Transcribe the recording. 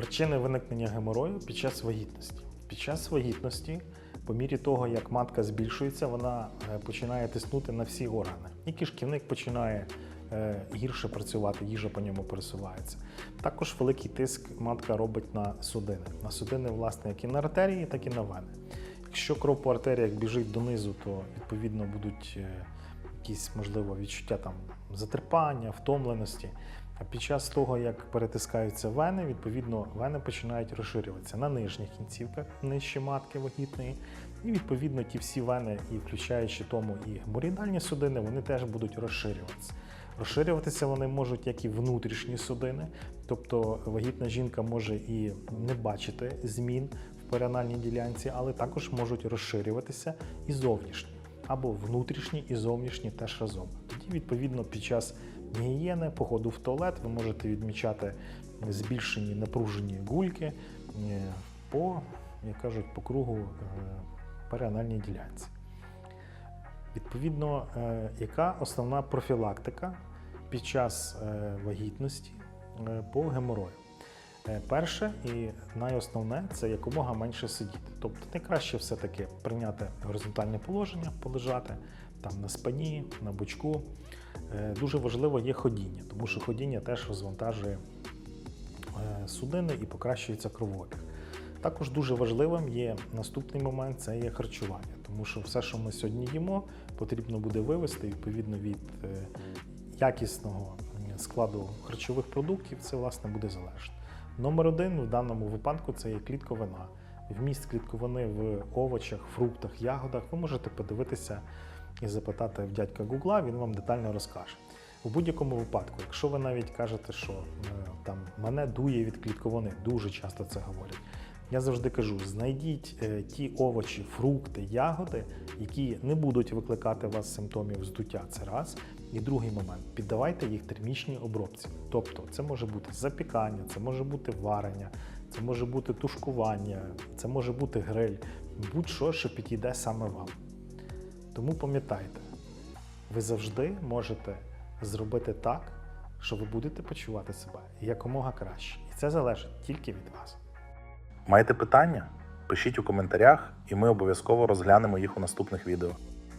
Причини виникнення геморою під час вагітності. Під час вагітності, по мірі того, як матка збільшується, вона е, починає тиснути на всі органи. І кишківник починає е, гірше працювати, їжа по ньому пересувається. Також великий тиск матка робить на судини. На судини, власне, як і на артерії, так і на вени. Якщо кров по артеріях біжить донизу, то відповідно будуть е, якісь, можливо, відчуття там затерпання, втомленості. А під час того, як перетискаються вени, відповідно, вени починають розширюватися на нижніх кінцівках, нижче матки вагітної. І відповідно ті всі вени, і включаючи тому і геморроїдальні судини, вони теж будуть розширюватися. Розширюватися вони можуть як і внутрішні судини, тобто вагітна жінка може і не бачити змін в перинальній ділянці, але також можуть розширюватися і зовнішні, або внутрішні і зовнішні теж разом. Тоді, відповідно, під час гігієни, походу в туалет, ви можете відмічати збільшені напружені гульки е, по, як кажуть, по кругу е, перинальній ділянці. Відповідно, е, яка основна профілактика під час вагітності по геморою? Перше і найосновне це якомога менше сидіти. Тобто найкраще все-таки прийняти горизонтальне положення, полежати там на спині, на бочку. Е, Дуже важливо є ходіння, тому що ходіння теж розвантажує е, судини і покращується кровообіг. Також дуже важливим є наступний момент це є харчування, тому що все, що ми сьогодні їмо, потрібно буде вивести відповідно від е, якісного складу харчових продуктів. Це власне буде залежно. Номер один в даному випадку це є клітковина. Вміст клітковини в овочах, фруктах, ягодах. Ви можете подивитися і запитати в дядька Гугла, він вам детально розкаже. У будь-якому випадку, якщо ви навіть кажете, що е, там мене дує від клітковини, дуже часто це говорять. Я завжди кажу: знайдіть е, ті овочі, фрукти, ягоди, які не будуть викликати у вас симптомів здуття. Це раз. І другий момент піддавайте їх термічній обробці. Тобто, це може бути запікання, це може бути варення, це може бути тушкування, це може бути гриль, будь-що, що підійде саме вам. Тому пам'ятайте, ви завжди можете зробити так, що ви будете почувати себе якомога краще. І це залежить тільки від вас. Маєте питання? Пишіть у коментарях, і ми обов'язково розглянемо їх у наступних відео.